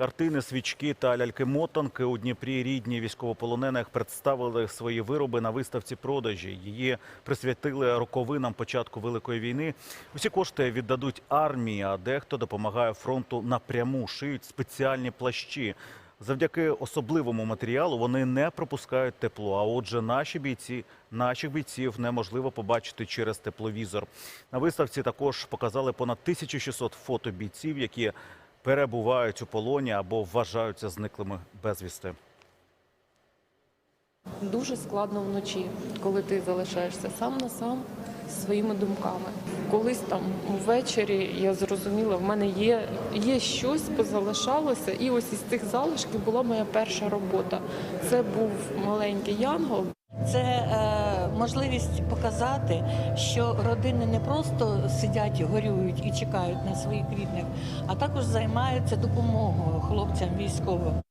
Картини, свічки та ляльки-мотанки у Дніпрі рідні військовополонених представили свої вироби на виставці продажі. Її присвятили роковинам початку Великої війни. Усі кошти віддадуть армії, а дехто допомагає фронту напряму, шиють спеціальні плащі. Завдяки особливому матеріалу вони не пропускають тепло. А отже, наші бійці, наших бійців неможливо побачити через тепловізор. На виставці також показали понад 1600 фото бійців, які перебувають у полоні або вважаються зниклими безвісти. Дуже складно вночі, коли ти залишаєшся сам на сам зі своїми думками. Колись там ввечері я зрозуміла, в мене є, є щось позалишалося, і ось із цих залишків була моя перша робота. Це був маленький янгол. Це е, можливість показати, що родини не просто сидять, горюють і чекають на своїх рідних, а також займаються допомогою хлопцям військовим.